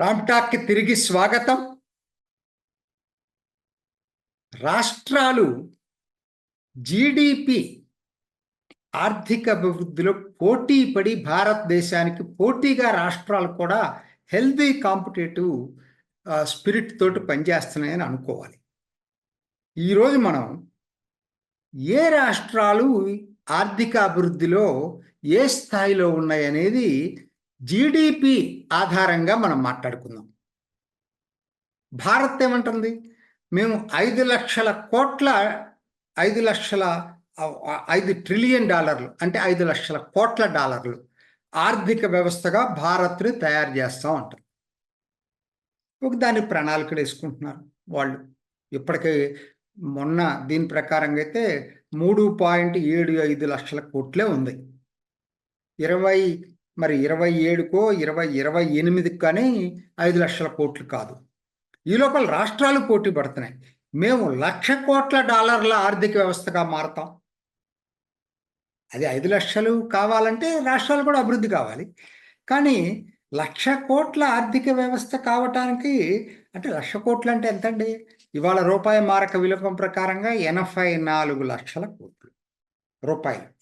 రామ్టాక్కి తిరిగి స్వాగతం. రాష్ట్రాలు జీడిపి ఆర్థిక అభివృద్ధిలో పోటీ పడి భారతదేశానికి పోటీగా రాష్ట్రాలు కూడా హెల్దీ కాంపిటేటివ్ స్పిరిట్ తోటి పనిచేస్తున్నాయని అనుకోవాలి. ఈరోజు మనం ఏ రాష్ట్రాలు ఆర్థిక అభివృద్ధిలో ఏ స్థాయిలో ఉన్నాయనేది జీడిపి ఆధారంగా మనం మాట్లాడుకుందాం. భారత్ ఏమంటుంది? మేము ఐదు లక్షల కోట్ల ఐదు లక్షల ఐదు ట్రిలియన్ డాలర్లు అంటే ఐదు లక్షల కోట్ల డాలర్లు ఆర్థిక వ్యవస్థగా భారత్ని తయారు చేస్తూ ఉంటుంది ఒక దాని ప్రణాళికలు వేసుకుంటున్నారు వాళ్ళు. ఇప్పటికే మొన్న దీని ప్రకారంగా అయితే మూడు పాయింట్ ఏడు ఐదు లక్షల కోట్లే ఉంది. ఇరవై మరి ఇరవై ఏడుకో ఇరవై ఇరవై ఎనిమిదికి కానీ ఐదు లక్షల కోట్లు కాదు. ఈ లోపల రాష్ట్రాలు పోటీ పడుతున్నాయి. మేము లక్ష కోట్ల డాలర్ల ఆర్థిక వ్యవస్థగా మారతాం. అది ఐదు లక్షలు కావాలంటే రాష్ట్రాలు కూడా అభివృద్ధి కావాలి. కానీ లక్ష కోట్ల ఆర్థిక వ్యవస్థ కావటానికి అంటే లక్ష కోట్లు అంటే ఎంతండి? ఇవాళ రూపాయి మారక విలువం ప్రకారంగా ఎనభై నాలుగు లక్షల కోట్లు రూపాయలు.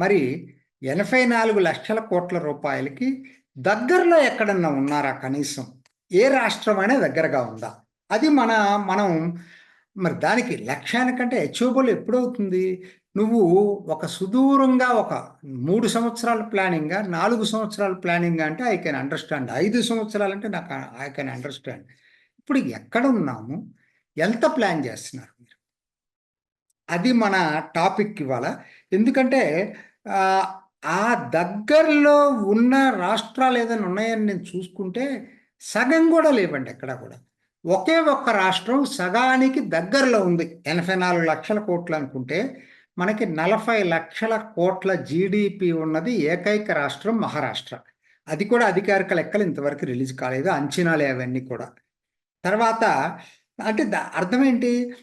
మరి ఎనభై నాలుగు లక్షల కోట్ల రూపాయలకి దగ్గరలో ఎక్కడన్నా ఉన్నారా కనీసం? ఏ రాష్ట్రం అయినా దగ్గరగా ఉందా? అది మన మనం మరి దానికి లక్ష్యానికంటే అచీవబుల్ ఎప్పుడవుతుంది? నువ్వు ఒక సుదూరంగా ఒక మూడు సంవత్సరాల ప్లానింగ్గా నాలుగు సంవత్సరాల ప్లానింగ్ అంటే ఐ కెన్ అండర్స్టాండ్. ఐదు సంవత్సరాలు అంటే నాకు ఐ కెన్ అండర్స్టాండ్. ఇప్పుడు ఎక్కడ ఉన్నాము? ఎంత ప్లాన్ చేస్తున్నారు మీరు? అది మన టాపిక్ ఇవాళ. ఎందుకంటే ఆ దగ్గరలో ఉన్న రాష్ట్రాలు ఏదైనా ఉన్నాయని నేను చూసుకుంటే సగం కూడా లేవండి ఎక్కడ కూడా. ఒకే ఒక్క రాష్ట్రం సగానికి దగ్గరలో ఉంది. ఎనభై నాలుగు లక్షల కోట్లు అనుకుంటే మనకి నలభై లక్షల కోట్ల జీడిపి ఉన్నది ఏకైక రాష్ట్రం మహారాష్ట్ర. అది కూడా అధికారిక లెక్కలు ఇంతవరకు రిలీజ్ కాలేదు. అంచనాలే అవన్నీ కూడా. తర్వాత అంటే అర్థం ఏంటి?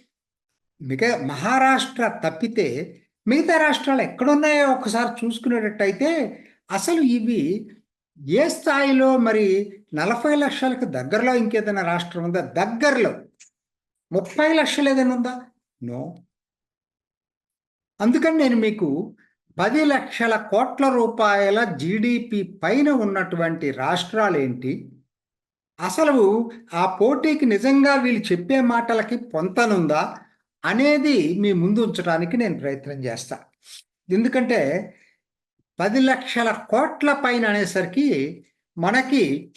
మిగ మహారాష్ట్ర తప్పితే మిగతా రాష్ట్రాలు ఎక్కడున్నాయో ఒకసారి చూసుకునేటట్టయితే అసలు ఇవి ఏ స్థాయిలో మరి నలభై లక్షలకు దగ్గరలో ఇంకేదైనా రాష్ట్రం ఉందా? దగ్గరలో. ముప్పై లక్షలు ఏదైనా ఉందా? నో. అందుకని నేను మీకు పది లక్షల కోట్ల రూపాయల జీడిపి పైన ఉన్నటువంటి రాష్ట్రాలు ఏంటి? అసలు ఆ పోటీకి నిజంగా వీళ్ళు చెప్పే మాటలకి పొంతనుందా అనేది మీ ముందు ఉంచడానికి నేను ప్రయత్నం చేస్తా. ఎందుకంటే పది లక్షల కోట్ల పైన అనేసరికి మనకి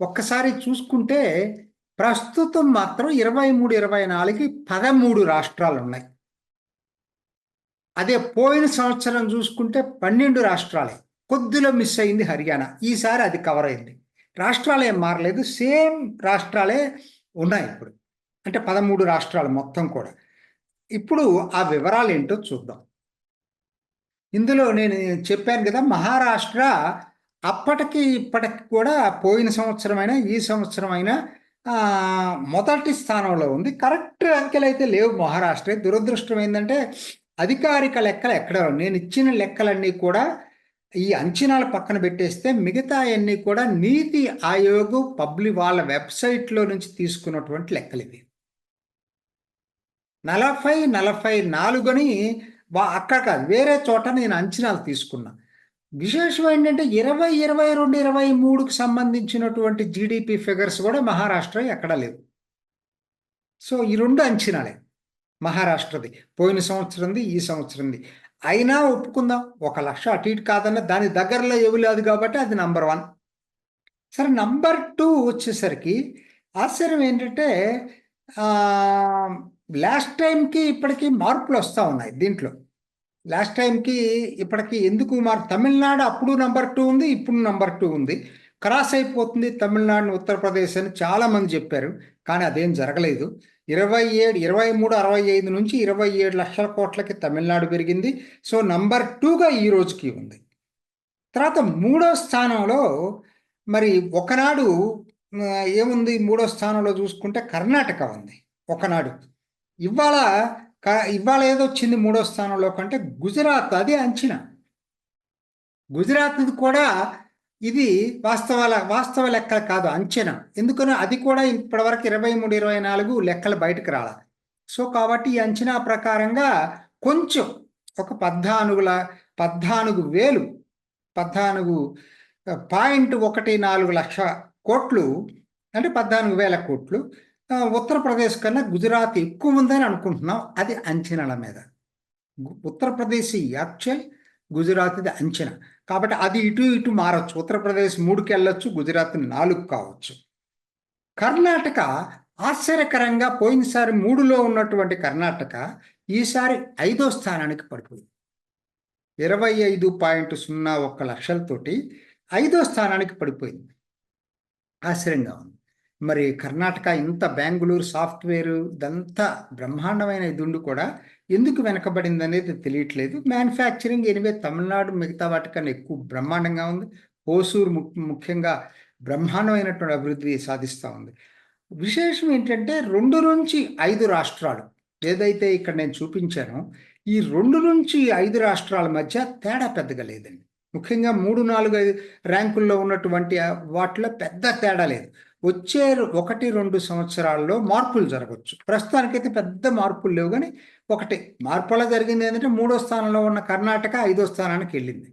ఒక్కసారి చూసుకుంటే ప్రస్తుతం మాత్రం ఇరవై మూడు ఇరవై నాలుగు పదమూడు రాష్ట్రాలు ఉన్నాయి. అదే పోయిన సంవత్సరం చూసుకుంటే పన్నెండు రాష్ట్రాలే. కొద్దిలో మిస్ అయింది హర్యానా. ఈసారి అది కవర్ అయింది. రాష్ట్రాలు ఏం మారలేదు. సేమ్ రాష్ట్రాలే ఉన్నాయి ఇప్పుడు. అంటే పదమూడు రాష్ట్రాలు మొత్తం కూడా. ఇప్పుడు ఆ వివరాలు ఏంటో చూద్దాం. ఇందులో నేను చెప్పాను కదా మహారాష్ట్ర అప్పటికి ఇప్పటికి కూడా పోయిన సంవత్సరమైనా ఈ సంవత్సరమైనా మొదటి స్థానంలో ఉంది. కరెక్ట్ అంకెలు అయితే లేవు మహారాష్ట్ర. దురదృష్టం ఏంటంటే అధికారిక లెక్కలు ఎక్కడ? నేను ఇచ్చిన లెక్కలన్నీ కూడా ఈ అంచనాలు పక్కన పెట్టేస్తే మిగతా అన్నీ కూడా నీతి ఆయోగ్ పబ్లిక్ వాళ్ళ వెబ్సైట్లో నుంచి తీసుకున్నటువంటి లెక్కలు ఇవి. నలభై నలభై నాలుగుని అక్కడ కాదు వేరే చోట నేను అంచనాలు తీసుకున్నా. విశేషం ఏంటంటే ఇరవై ఇరవై రెండు ఇరవై మూడుకు సంబంధించినటువంటి జీడిపి ఫిగర్స్ కూడా మహారాష్ట్ర ఎక్కడ లేవు. సో ఈ రెండు అంచనాలే మహారాష్ట్రది. పోయిన సంవత్సరంది ఈ సంవత్సరంది. అయినా ఒప్పుకుందాం. ఒక లక్ష అటు ఇటు కాదన్న దాని దగ్గరలో ఏవి లేదు కాబట్టి అది నంబర్ వన్ సరే నంబర్ టూ వచ్చేసరికి ఆశ్చర్యం ఏంటంటే లాస్ట్ టైంకి ఇప్పటికీ మార్పులు వస్తూ ఉన్నాయి దీంట్లో. లాస్ట్ టైంకి ఇప్పటికి ఎందుకు మార్ తమిళనాడు అప్పుడు నంబర్ టూ ఉంది ఇప్పుడు నంబర్ టూ ఉంది. క్రాస్ అయిపోతుంది తమిళనాడు ఉత్తరప్రదేశ్ అని చాలామంది చెప్పారు కానీ అదేం జరగలేదు. ఇరవై ఏడు ఇరవై మూడు అరవై ఐదు నుంచి ఇరవై ఏడు లక్షల కోట్లకి తమిళనాడు పెరిగింది. సో నంబర్ టూగా ఈ రోజుకి ఉంది. తర్వాత మూడో స్థానంలో మరి ఒకనాడు ఏముంది? మూడో స్థానంలో చూసుకుంటే కర్ణాటక ఉంది ఒకనాడు. ఇవాళ కా- ఇవాళ ఏదో వచ్చింది మూడో స్థానంలో కంటే గుజరాత్ అది అంచనా. గుజరాత్ కూడా ఇది వాస్తవాల వాస్తవ లెక్కలు కాదు అంచనా. ఎందుకని అది కూడా ఇప్పటివరకు ఇరవై మూడు ఇరవై నాలుగు లెక్కలు బయటకు రావాలి సో కాబట్టి ఈ అంచనా ప్రకారంగా కొంచెం ఒక పద్నాలుగుల పద్నాలుగు వేలు పద్నాలుగు పాయింట్ ఒకటి నాలుగు లక్ష కోట్లు అంటే పద్నాలుగు వేల కోట్లు ఉత్తరప్రదేశ్ కన్నా గుజరాత్ ఎక్కువ ఉందని అనుకుంటున్నాం. అది అంచనాల మీద. ఉత్తరప్రదేశ్ యాక్చువల్ గుజరాత్ది అంచనా. కాబట్టి అది ఇటు ఇటు మారచ్చు. ఉత్తరప్రదేశ్ మూడుకి వెళ్ళొచ్చు గుజరాత్ నాలుగు కావచ్చు. కర్ణాటక ఆశ్చర్యకరంగా పోయినసారి మూడులో ఉన్నటువంటి కర్ణాటక ఈసారి ఐదో స్థానానికి పడిపోయింది. ఇరవై ఐదు పాయింట్ సున్నా ఒక్క లక్షలతోటి ఐదో స్థానానికి పడిపోయింది. ఆశ్చర్యంగా ఉంది. మరి కర్ణాటక ఇంత బెంగళూరు సాఫ్ట్వేర్ ఇదంతా బ్రహ్మాండమైన ఇదుండు కూడా ఎందుకు వెనకబడింది అనేది తెలియట్లేదు. మ్యానుఫ్యాక్చరింగ్ ఎనివే తమిళనాడు మిగతా వాటికన్నా ఎక్కువ బ్రహ్మాండంగా ఉంది. హోసూరు ము- ముఖ్యంగా బ్రహ్మాండమైనటువంటి అభివృద్ధి సాధిస్తూ ఉంది. విశేషం ఏంటంటే రెండు నుంచి ఐదు రాష్ట్రాలు ఏదైతే ఇక్కడ నేను చూపించానో ఈ రెండు నుంచి ఐదు రాష్ట్రాల మధ్య తేడా పెద్దగా లేదండి. ముఖ్యంగా మూడు నాలుగు ర్యాంకుల్లో ఉన్నటువంటి వాటిలో పెద్ద తేడా లేదు. వచ్చే ఒకటి రెండు సంవత్సరాల్లో మార్పులు జరగవచ్చు ప్రస్తుతానికైతే పెద్ద మార్పులు లేవు కానీ ఒకటి మార్పులా జరిగింది ఏంటంటే మూడో స్థానంలో ఉన్న కర్ణాటక ఐదో స్థానానికి వెళ్ళింది.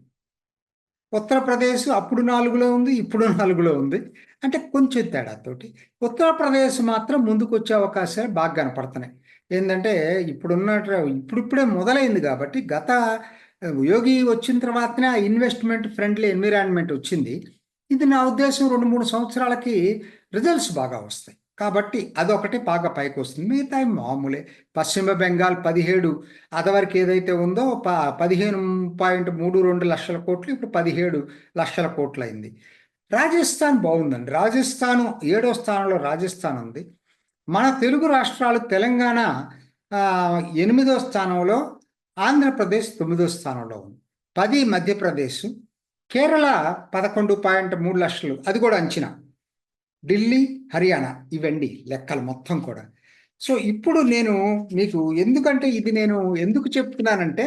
ఉత్తరప్రదేశ్ అప్పుడు నాలుగులో ఉంది ఇప్పుడు నాలుగులో ఉంది. అంటే కొంచెం తేడాతోటి ఉత్తరప్రదేశ్ మాత్రం ముందుకు వచ్చే అవకాశాలు బాగా కనపడుతున్నాయి. ఏంటంటే ఇప్పుడున్న ఇప్పుడిప్పుడే మొదలైంది కాబట్టి గత యోగి వచ్చిన తర్వాతనే ఆ ఇన్వెస్ట్మెంట్ ఫ్రెండ్లీ ఎన్విరాన్మెంట్ వచ్చింది. ఇది నా ఉద్దేశం రెండు మూడు సంవత్సరాలకి రిజల్ట్స్ బాగా వస్తాయి. కాబట్టి అదొకటి బాగా పైకి వస్తుంది. మిగతా మామూలే. పశ్చిమ బెంగాల్ పదిహేడు అదవరకు ఏదైతే ఉందో ప పదిహేను పాయింట్ మూడు రెండు లక్షల కోట్లు ఇప్పుడు పదిహేడు లక్షల కోట్లు అయింది రాజస్థాన్ బాగుందండి. రాజస్థాన్ ఏడో స్థానంలో రాజస్థాన్ ఉంది. మన తెలుగు రాష్ట్రాలు తెలంగాణ ఎనిమిదో స్థానంలో ఆంధ్రప్రదేశ్ తొమ్మిదో స్థానంలో ఉంది. పది మధ్యప్రదేశ్ కేరళ పదకొండు పాయింట్ మూడు లక్షలు. అది కూడా అంచనా. ఢిల్లీ హర్యానా ఇవండి లెక్కలు మొత్తం కూడా. సో ఇప్పుడు నేను మీకు ఎందుకంటే ఇది నేను ఎందుకు చెప్తున్నానంటే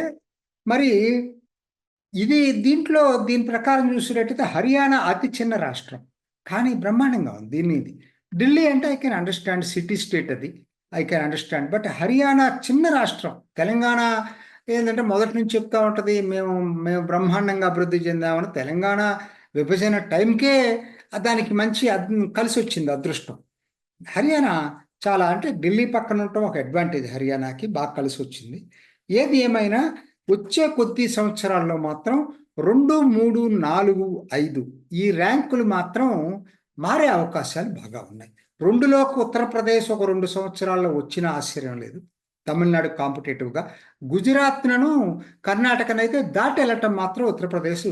మరి ఇది దీంట్లో దీని ప్రకారం చూసినట్టయితే హర్యానా అతి చిన్న రాష్ట్రం. కానీ బ్రహ్మాండంగా ఉంది దీన్ని ఇది ఢిల్లీ అంటే I can understand city state అది. I can understand but Haryana చిన్న రాష్ట్రం. తెలంగాణ ఏంటంటే మొదటి నుంచి చెప్తా ఉంటుంది మేము మేము బ్రహ్మాండంగా అభివృద్ధి చెందామని తెలంగాణ విభజన టైంకే దానికి మంచి కలిసి వచ్చింది అదృష్టం. హర్యానా చాలా అంటే ఢిల్లీ పక్కన ఉండటం ఒక అడ్వాంటేజ్ హర్యానాకి బాగా కలిసి వచ్చింది ఏది ఏమైనా వచ్చే కొద్ది సంవత్సరాల్లో మాత్రం రెండు మూడు నాలుగు ఐదు ఈ ర్యాంకులు మాత్రం మారే అవకాశాలు బాగా ఉన్నాయి. రెండులోకి ఉత్తరప్రదేశ్ ఒక రెండు సంవత్సరాల్లో వచ్చిన ఆశ్చర్యం లేదు. తమిళనాడు కాంపిటేటివ్గా. గుజరాత్ను కర్ణాటకనైతే దాటి వెళ్ళటం మాత్రం ఉత్తరప్రదేశ్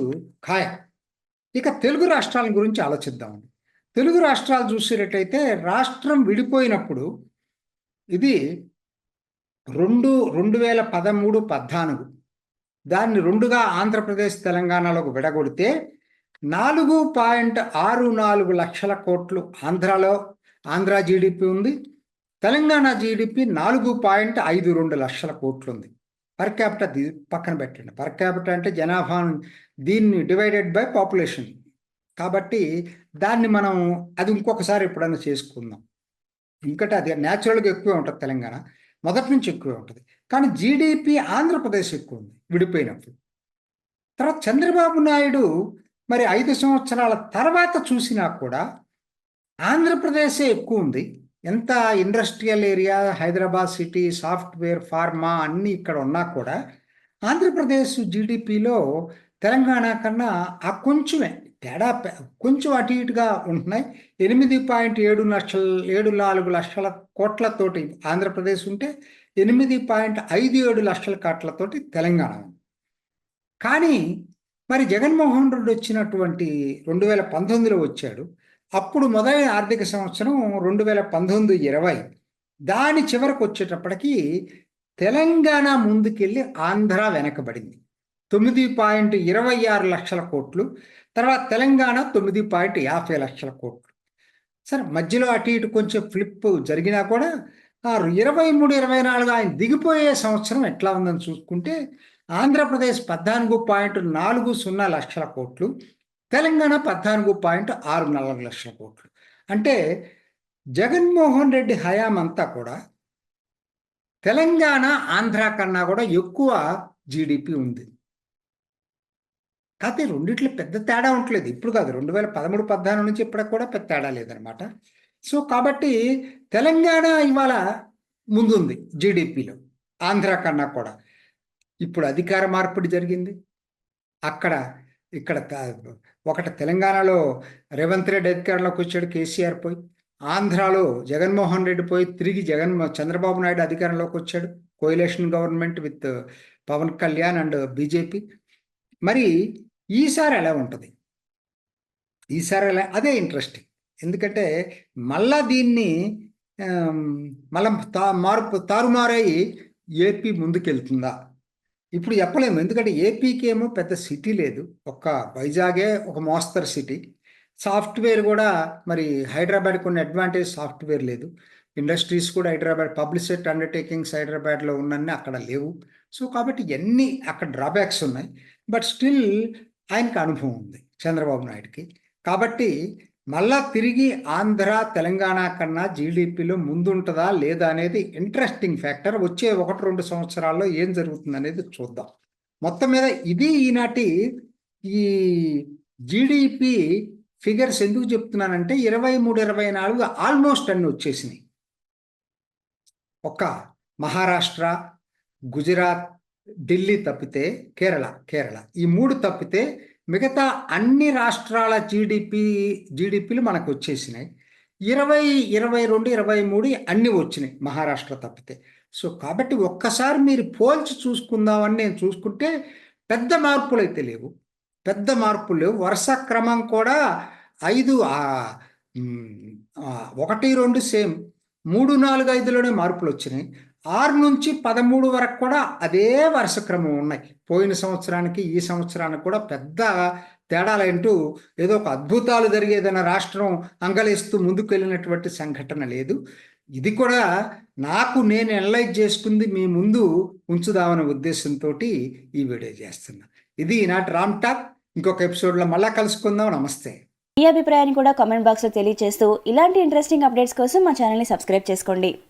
ఖాయం. ఇక తెలుగు రాష్ట్రాల గురించి ఆలోచిద్దామండి తెలుగు రాష్ట్రాలు చూసేటట్టయితే రాష్ట్రం విడిపోయినప్పుడు ఇది రెండు రెండు వేల పదమూడు పద్నాలుగు. దాన్ని రెండుగా ఆంధ్రప్రదేశ్ తెలంగాణలోకి విడగొడితే నాలుగు పాయింట్ ఆరు నాలుగు లక్షల కోట్లు ఆంధ్రాలో ఆంధ్ర జీడిపి ఉంది. తెలంగాణ జీడిపి నాలుగు పాయింట్ ఐదు రెండు లక్షల కోట్లు ఉంది పర్ క్యాపిటల్ దీ పక్కన పెట్టండి. పర్ క్యాపిటల్ అంటే జనాభా దీన్ని డివైడెడ్ బై పాపులేషన్ కాబట్టి దాన్ని మనం అది ఇంకొకసారి ఎప్పుడైనా చేసుకుందాం. ఇంకటి అది న్యాచురల్గా ఎక్కువే ఉంటుంది తెలంగాణ. మొదటి నుంచి ఎక్కువే ఉంటుంది. కానీ జీడిపి ఆంధ్రప్రదేశ్ ఎక్కువ ఉంది విడిపోయినప్పుడు. తర్వాత చంద్రబాబు నాయుడు మరి ఐదు సంవత్సరాల తర్వాత చూసినా కూడా ఆంధ్రప్రదేశే ఎక్కువ ఉంది ఎంత industrial area Hyderabad city software pharma అన్నీ ఇక్కడ ఉన్నా కూడా ఆంధ్రప్రదేశ్ జీడిపిలో తెలంగాణ కన్నా ఆ కొంచెమే తేడా కొంచెం అటు ఇటుగా ఉంటున్నాయి. ఎనిమిది పాయింట్ ఏడు లక్షల ఏడు నాలుగు లక్షల కోట్లతోటి ఆంధ్రప్రదేశ్ ఉంటే ఎనిమిది పాయింట్ ఐదు ఏడు లక్షల కోట్లతోటి తెలంగాణ ఉంది. కానీ మరి జగన్మోహన్ రెడ్డి వచ్చినటువంటి రెండు వేల పంతొమ్మిదిలో వచ్చాడు. అప్పుడు మొదలైన ఆర్థిక సంవత్సరం రెండు వేల పంతొమ్మిది ఇరవై. దాని చివరకు వచ్చేటప్పటికి తెలంగాణ ముందుకెళ్ళి ఆంధ్ర వెనకబడింది. తొమ్మిది పాయింట్ ఇరవై ఆరు లక్షల కోట్లు తర్వాత తెలంగాణ తొమ్మిది పాయింట్ యాభై లక్షల కోట్లు. సరే మధ్యలో అటు ఇటు కొంచెం ఫ్లిప్ జరిగినా కూడా ఆరు ఇరవై మూడు ఇరవై నాలుగు ఆయన దిగిపోయే సంవత్సరం ఎట్లా ఉందని చూసుకుంటే ఆంధ్రప్రదేశ్ పద్నాలుగు పాయింట్ నాలుగు సున్నా లక్షల కోట్లు తెలంగాణ పద్నాలుగు పాయింట్ ఆరు నాలుగు లక్షల కోట్లు. అంటే జగన్మోహన్ రెడ్డి హయాం అంతా కూడా తెలంగాణ ఆంధ్ర కన్నా కూడా ఎక్కువ జీడిపి ఉంది. కాకపోతే రెండిట్లో పెద్ద తేడా ఉండలేదు ఇప్పుడు కాదు రెండు వేల పదమూడు పద్నాలుగు నుంచి ఇప్పటికి కూడా పెద్ద తేడా లేదనమాట సో కాబట్టి తెలంగాణ ఇవాళ ముందుంది జీడిపిలో ఆంధ్ర కన్నా కూడా. ఇప్పుడు అధికార మార్పిడి జరిగింది. అక్కడ ఇక్కడ ఒకటి తెలంగాణలో రేవంత్ రెడ్డి అధికారంలోకి వచ్చాడు కేసీఆర్ పోయి ఆంధ్రాలో జగన్మోహన్ రెడ్డి పోయి తిరిగి జగన్ చంద్రబాబు నాయుడు అధికారంలోకి వచ్చాడు coalition government with Pawan Kalyan and BJP. మరి ఈసారి ఎలా ఉంటుంది? ఈసారి ఎలా అదే ఇంట్రెస్టింగ్ ఎందుకంటే మళ్ళా దీన్ని మళ్ళా తా మార్పు తారుమారై ఏపీ ముందుకెళ్తుందా? ఇప్పుడు చెప్పలేము. ఎందుకంటే ఏపీకి ఏమో పెద్ద సిటీ లేదు. ఒక్క వైజాగే ఒక మోస్తరు సిటీ. సాఫ్ట్వేర్ కూడా మరి హైదరాబాద్ కొన్ని అడ్వాంటేజ్ సాఫ్ట్వేర్ లేదు. ఇండస్ట్రీస్ కూడా హైదరాబాద్ పబ్లిసిటీ అండర్టేకింగ్స్ హైదరాబాద్లో ఉన్నన్ని అక్కడ లేవు. సో కాబట్టి ఎన్ని అక్కడ డ్రాబ్యాక్స్ ఉన్నాయి. బట్ స్టిల్ ఆయనకు అనుభవం ఉంది చంద్రబాబు నాయుడుకి. కాబట్టి మళ్ళా తిరిగి ఆంధ్ర తెలంగాణ కన్నా జీడిపిలో ముందుంటుందా లేదా అనేది ఇంట్రెస్టింగ్ ఫ్యాక్టర్ వచ్చే ఒకటి రెండు సంవత్సరాల్లో ఏం జరుగుతుంది అనేది చూద్దాం. మొత్తం మీద ఇది ఈనాటి ఈ జీడిపి ఫిగర్స్ ఎందుకు చెప్తున్నానంటే ఇరవై మూడు ఇరవై నాలుగు ఆల్మోస్ట్ అన్ని వచ్చేసినాయి. ఒక్క మహారాష్ట్ర గుజరాత్ ఢిల్లీ తప్పితే కేరళ కేరళ. ఈ మూడు తప్పితే మిగతా అన్ని రాష్ట్రాల జీడిపి జీడిపిలు మనకు వచ్చేసినాయి. ఇరవై ఇరవై రెండు ఇరవై మూడు అన్ని వచ్చినాయి మహారాష్ట్ర తప్పితే. సో కాబట్టి ఒక్కసారి మీరు పోల్చి చూసుకుందామని నేను చూసుకుంటే పెద్ద మార్పులు అయితే లేవు. పెద్ద మార్పులు లేవు. వరుస క్రమం కూడా ఐదు ఒకటి రెండు సేమ్. మూడు నాలుగు ఐదులోనే మార్పులు వచ్చినాయి. ఆరు నుంచి పదమూడు వరకు కూడా అదే వరుస క్రమం ఉన్నాయి. పోయిన సంవత్సరానికి ఈ సంవత్సరానికి కూడా పెద్ద తేడాలంటూ ఏదో ఒక అద్భుతాలు జరిగేదన్న రాష్ట్రం అంగలిస్తూ ముందుకు వెళ్ళినటువంటి సంఘటన లేదు. ఇది కూడా నాకు నేను అనలైజ్ చేసుకుంది మీ ముందు ఉంచుదామనే ఉద్దేశంతో ఈ వీడియో చేస్తున్నా. ఇది ఈనాటి రామ్ టాక్. ఇంకొక ఎపిసోడ్లో మళ్ళా కలుసుకుందాం. నమస్తే. మీ అభిప్రాయాన్ని కూడా కామెంట్ బాక్స్లో తెలియజేస్తూ ఇలాంటి ఇంట్రెస్టింగ్ అప్డేట్స్ కోసం మా ఛానల్ని సబ్స్క్రైబ్ చేసుకోండి.